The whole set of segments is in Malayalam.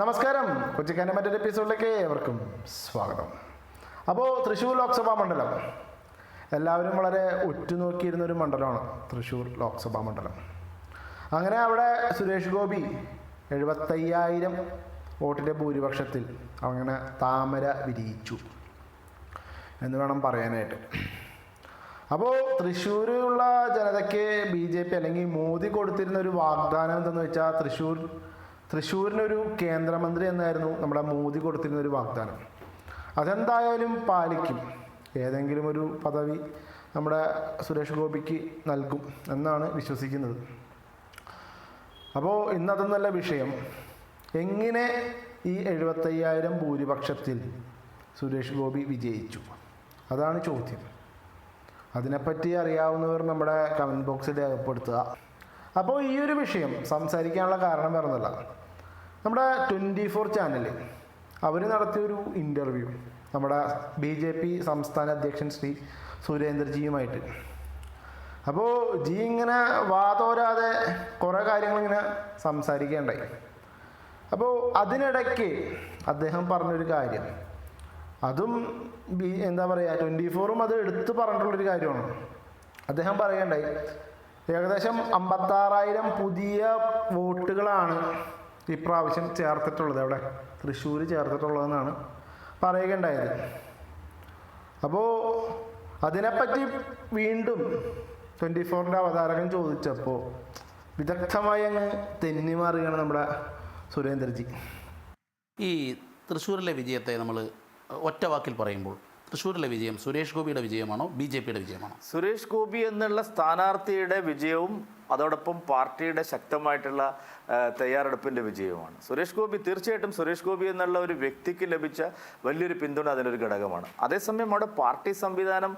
നമസ്കാരം. കൊച്ചിക്കാന്റെ മറ്റൊരു എപ്പിസോഡിലേക്ക് ഏവർക്കും സ്വാഗതം. അപ്പോൾ തൃശ്ശൂർ ലോക്സഭാ മണ്ഡലം. എല്ലാവരും വളരെ ഉറ്റുനോക്കിയിരുന്ന ഒരു മണ്ഡലമാണ് തൃശ്ശൂർ ലോക്സഭാ മണ്ഡലം. അങ്ങനെ അവിടെ സുരേഷ് ഗോപി എഴുപത്തയ്യായിരം വോട്ടിന്റെ ഭൂരിപക്ഷത്തിൽ അങ്ങനെ താമര വിരിയിച്ചു എന്ന് വേണം പറയാനായിട്ട്. അപ്പോൾ തൃശ്ശൂരുള്ള ജനതയ്ക്ക് ബി ജെ പി അല്ലെങ്കിൽ മോദി കൊടുത്തിരുന്ന ഒരു വാഗ്ദാനം എന്തെന്ന് വെച്ചാൽ തൃശ്ശൂർ തൃശ്ശൂരിനൊരു കേന്ദ്രമന്ത്രി എന്നായിരുന്നു നമ്മുടെ മോദി കൊടുത്തിരുന്ന ഒരു വാഗ്ദാനം. അതെന്തായാലും പാലിക്കും. ഏതെങ്കിലും ഒരു പദവി നമ്മുടെ സുരേഷ് ഗോപിക്ക് നൽകും എന്നാണ് വിശ്വസിക്കുന്നത്. അപ്പോൾ ഇന്നതെന്നല്ല വിഷയം. എങ്ങനെ ഈ എഴുപത്തയ്യായിരം ഭൂരിപക്ഷത്തിൽ സുരേഷ് ഗോപി വിജയിച്ചു? അതാണ് ചോദ്യം. അതിനെപ്പറ്റി അറിയാവുന്നവർ നമ്മുടെ കമന്റ് ബോക്സിൽ രേഖപ്പെടുത്തുക. അപ്പോൾ ഈ ഒരു വിഷയം സംസാരിക്കാനുള്ള കാരണം വേറൊന്നുമല്ല നമ്മുടെ ട്വന്റി ഫോർ ചാനൽ അവർ നടത്തിയൊരു ഇന്റർവ്യൂ നമ്മുടെ ബി ജെ പി സംസ്ഥാന അധ്യക്ഷൻ ശ്രീ സുരേന്ദ്രജിയുമായിട്ട്. അപ്പോൾ ജി ഇങ്ങനെ വാതോരാതെ കുറേ കാര്യങ്ങളിങ്ങനെ സംസാരിക്കേണ്ടായി. അപ്പോൾ അതിനിടയ്ക്ക് അദ്ദേഹം പറഞ്ഞൊരു കാര്യം. അതും ബി എന്താ പറയുക ട്വന്റി ഫോറും അത് എടുത്തു പറഞ്ഞിട്ടുള്ളൊരു കാര്യമാണ്. അദ്ദേഹം പറയണ്ടായി ഏകദേശം അമ്പത്താറായിരം പുതിയ വോട്ടുകളാണ് ഇപ്രാവശ്യം ചേർത്തിട്ടുള്ളത് അവിടെ തൃശ്ശൂർ ചേർത്തിട്ടുള്ളതെന്നാണ് പറയുകയുണ്ടായത്. അപ്പോൾ അതിനെപ്പറ്റി വീണ്ടും ട്വന്റി ഫോറിന്റെ അവതാരകൻ ചോദിച്ചപ്പോൾ വിദഗ്ധമായി അങ്ങ് തെന്നി മാറുകയാണ് നമ്മുടെ സുരേന്ദ്രജി. ഈ തൃശ്ശൂരിലെ വിജയത്തെ നമ്മൾ ഒറ്റ വാക്കിൽ പറയുമ്പോൾ തൃശ്ശൂരിലെ വിജയം സുരേഷ് ഗോപിയുടെ വിജയമാണോ ബി ജെ പിയുടെ വിജയമാണോ? സുരേഷ് ഗോപി എന്നുള്ള സ്ഥാനാർത്ഥിയുടെ വിജയവും അതോടൊപ്പം പാർട്ടിയുടെ ശക്തമായിട്ടുള്ള തയ്യാറെടുപ്പിന്റെ വിജയവുമാണ്. സുരേഷ് ഗോപി തീർച്ചയായിട്ടും സുരേഷ് ഗോപി എന്നുള്ള ഒരു വ്യക്തിക്ക് ലഭിച്ച വലിയൊരു പിന്തുണ അതിനൊരു ഘടകമാണ്. അതേസമയം അവിടെ പാർട്ടി സംവിധാനം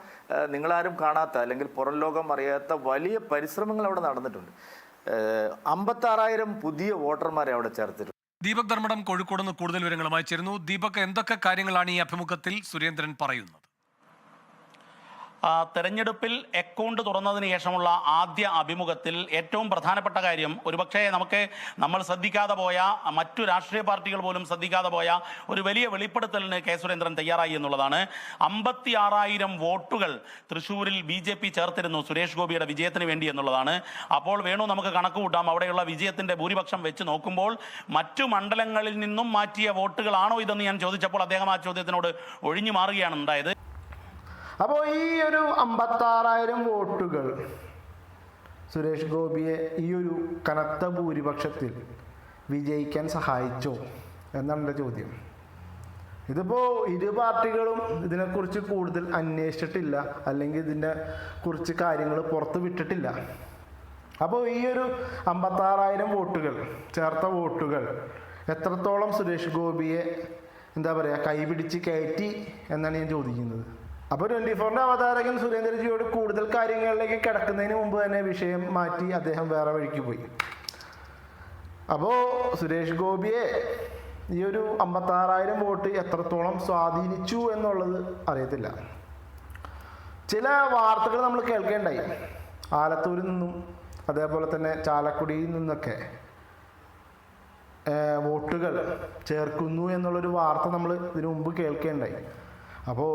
നിങ്ങളാരും കാണാത്ത അല്ലെങ്കിൽ പുറം ലോകം അറിയാത്ത വലിയ പരിശ്രമങ്ങൾ അവിടെ നടന്നിട്ടുണ്ട്. അമ്പത്താറായിരം പുതിയ വോട്ടർമാരെ അവിടെ ചേർത്തിട്ടുണ്ട്. ദീപക് ധർമ്മടം കോഴിക്കോട് നിന്ന് കൂടുതൽ വിവരങ്ങളുമായി ചേരുന്നു. ദീപക് എന്തൊക്കെ കാര്യങ്ങളാണ് ഈ അഭിമുഖത്തിൽ സുരേന്ദ്രൻ പറയുന്നത്? തെരഞ്ഞെടുപ്പിൽ അക്കൗണ്ട് തുറന്നതിന് ശേഷമുള്ള ആദ്യ അഭിമുഖത്തിൽ ഏറ്റവും പ്രധാനപ്പെട്ട കാര്യം ഒരുപക്ഷെ നമുക്ക് നമ്മൾ ശ്രദ്ധിക്കാതെ പോയ മറ്റു രാഷ്ട്രീയ പാർട്ടികൾ പോലും ശ്രദ്ധിക്കാതെ പോയ ഒരു വലിയ വെളിപ്പെടുത്തലിന് കെ സുരേന്ദ്രൻ തയ്യാറായി എന്നുള്ളതാണ്. അമ്പത്തി ആറായിരം വോട്ടുകൾ തൃശ്ശൂരിൽ ബി ജെ പി ചേർത്തിരുന്നു സുരേഷ് ഗോപിയുടെ വിജയത്തിന് വേണ്ടി എന്നുള്ളതാണ്. അപ്പോൾ വേണു നമുക്ക് കണക്ക് കൂട്ടാം. അവിടെയുള്ള വിജയത്തിന്റെ ഭൂരിപക്ഷം വെച്ച് നോക്കുമ്പോൾ മറ്റു മണ്ഡലങ്ങളിൽ നിന്നും മാറ്റിയ വോട്ടുകളാണോ ഇതെന്ന് ഞാൻ ചോദിച്ചപ്പോൾ അദ്ദേഹം ആ ചോദ്യത്തിനോട് ഒഴിഞ്ഞു മാറുകയാണ്. ഉണ്ടായത് അപ്പോൾ ഈ ഒരു അമ്പത്താറായിരം വോട്ടുകൾ സുരേഷ് ഗോപിയെ ഈ ഒരു കനത്ത ഭൂരിപക്ഷത്തിൽ വിജയിക്കാൻ സഹായിച്ചോ എന്നാണ് എന്റെ ചോദ്യം. ഇതിപ്പോൾ ഇരു പാർട്ടികളും ഇതിനെക്കുറിച്ച് കൂടുതൽ അന്വേഷിച്ചിട്ടില്ല അല്ലെങ്കിൽ ഇതിനെ കുറിച്ച് കാര്യങ്ങൾ പുറത്ത് വിട്ടിട്ടില്ല. അപ്പോൾ ഈ ഒരു അമ്പത്താറായിരം വോട്ടുകൾ ചേർത്ത വോട്ടുകൾ എത്രത്തോളം സുരേഷ് ഗോപിയെ എന്താ പറയുക കൈപിടിച്ച് കയറ്റി എന്നാണ് ഞാൻ ചോദിക്കുന്നത്? അപ്പോൾ ട്വന്റി ഫോറിന്റെ അവതാരകൻ സുരേന്ദ്രജിയോട് കൂടുതൽ കാര്യങ്ങളിലേക്ക് കിടക്കുന്നതിന് മുമ്പ് തന്നെ വിഷയം മാറ്റി അദ്ദേഹം വേറെ വഴിക്ക് പോയി. അപ്പോൾ സുരേഷ് ഗോപിയെ ഈ ഒരു അമ്പത്താറായിരം വോട്ട് എത്രത്തോളം സ്വാധീനിച്ചു എന്നുള്ളത് അറിയത്തില്ല. ചില വാർത്തകൾ നമ്മൾ കേൾക്കേണ്ടായി. ആലത്തൂരിൽ നിന്നും അതേപോലെ തന്നെ ചാലക്കുടിയിൽ നിന്നൊക്കെ വോട്ടുകൾ ചേർക്കുന്നു എന്നുള്ളൊരു വാർത്ത നമ്മൾ ഇതിനു മുമ്പ് കേൾക്കേണ്ടായി. അപ്പോൾ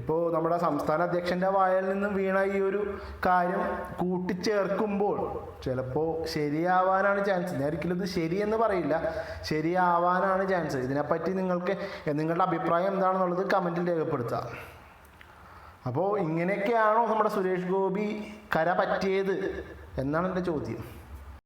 ഇപ്പോൾ നമ്മുടെ സംസ്ഥാന അധ്യക്ഷന്റെ വായിൽ നിന്ന് വീണ ഈ ഒരു കാര്യം കൂട്ടിച്ചേർക്കുമ്പോൾ ചിലപ്പോൾ ശരിയാവാനാണ് ചാൻസ് ഞാൻ ഒരിക്കലും ഇത് ശരിയെന്ന് പറയില്ല. ശരിയാവാനാണ് ചാൻസ് ഇതിനെപ്പറ്റി നിങ്ങൾക്ക് നിങ്ങളുടെ അഭിപ്രായം എന്താണെന്നുള്ളത് കമന്റിൽ രേഖപ്പെടുത്തുക അപ്പോൾ ഇങ്ങനെയൊക്കെയാണോ നമ്മുടെ സുരേഷ് ഗോപി കര പറ്റിയത്? എന്നാണ് എന്റെ ചോദ്യം.